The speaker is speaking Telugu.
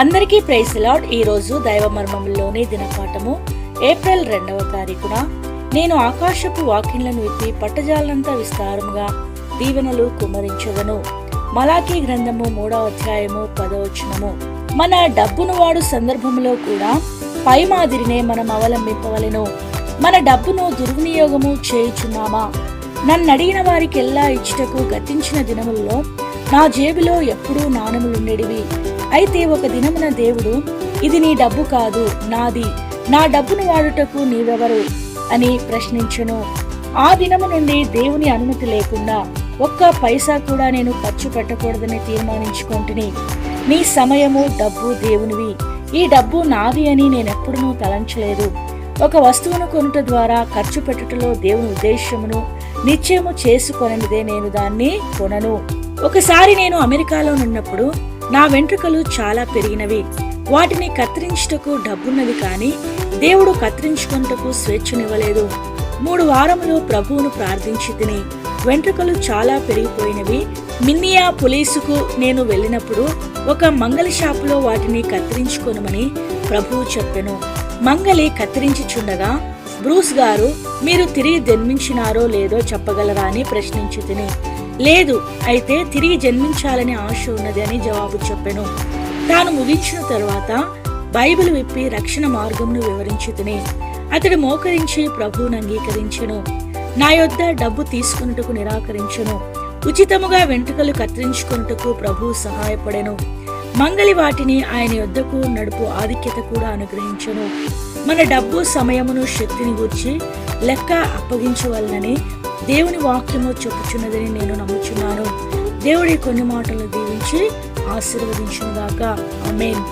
అందరికీ ప్రైస్ లాడ్. ఈరోజు దైవ మర్మములోని దినపాఠము ఏప్రిల్ రెండవ తారీఖున. నేను ఆకాశపు వాకిన్లను విప్పి పట్టజాలంతా విస్తారముగా దీవెనలు కుమ్మరించదను. మలాఖీ గ్రంథము మూడవ అధ్యాయము పదవచనము మన డబ్బును వాడు సందర్భంలో కూడా పై మాదిరినే మనం అవలంబింపవలెను. మన డబ్బును దుర్వినియోగము చేయుచున్నామా? నన్ను అడిగిన వారికెల్లా ఇచ్చుటకు గతించిన దినముల్లో నా జేబులో ఎప్పుడూ నాణములుండేటివి అయితే ఒక దినమున దేవుడు ఇది నీ డబ్బు కాదు నాది. నా డబ్బును వాడుటకు నీవెవరు? అని ప్రశ్నించును. ఆ దినము నుండి దేవుని అనుమతి లేకుండా ఒక్క పైసా కూడా నేను ఖర్చు పెట్టకూడదని తీర్మానించుకుంటుని. నీ సమయము డబ్బు దేవునివి. ఈ డబ్బు నాది అని నేనెప్పుడూ తలంచలేదు. ఒక వస్తువును కొనుట ద్వారా ఖర్చు పెట్టుటలో దేవుని ఉద్దేశ్యమును నిశ్చయము చేసుకొననిదే నేను దాన్ని కొనను. ఒకసారి నేను అమెరికాలో ఉన్నప్పుడు నా వెంట్రుకలు చాలా పెరిగినవి. వాటిని కత్తిరించుటకు డబ్బున్నది కానీ దేవుడు కత్తిరించుకుంటకు స్వేచ్ఛనివ్వలేదు. మూడు వారములు ప్రభువును ప్రార్థించి తిని వెంట్రుకలు చాలా పెరిగిపోయినవి. మిన్నియా పోలీసుకు నేను వెళ్ళినప్పుడు ఒక మంగలి షాపులో వాటిని కత్తిరించుకొనమని ప్రభువు చెప్పెను. మంగలి కత్తిరించుచుండగా బ్రూస్ గారు మీరు తిరిగి జన్మించినారో లేదో చెప్పగలరా అని ప్రశ్నించి తిని లేదు అయితే తిరిగి జన్మించాలని ఆశ ఉన్నది అని జవాబు చెప్పెను. తాను ముగించిన తరువాత బైబిల్ విప్పి రక్షణ మార్గంను వివరించి తిని అతడు మోకరించి ప్రభువును అంగీకరించెను. నా యొద్ద డబ్బు తీసుకున్నట్టుకు నిరాకరించెను. ఉచితముగా వెంట్రుకలు కత్తిరించుకున్నట్టుకు ప్రభువు సహాయపడెను. మంగళి వాటిని ఆయన యొద్దకు నడుపు ఆధిక్యత కూడా అనుగ్రహించను. మన డబ్బు సమయమును శక్తిని గూర్చి లెక్క అప్పగించవలనని దేవుని వాక్యము చెప్పుచున్నదని నేను నమ్ముచున్నాను. దేవుడి కొన్ని మాటలు దీవించి ఆశీర్వదించుగాక ఆమెన్.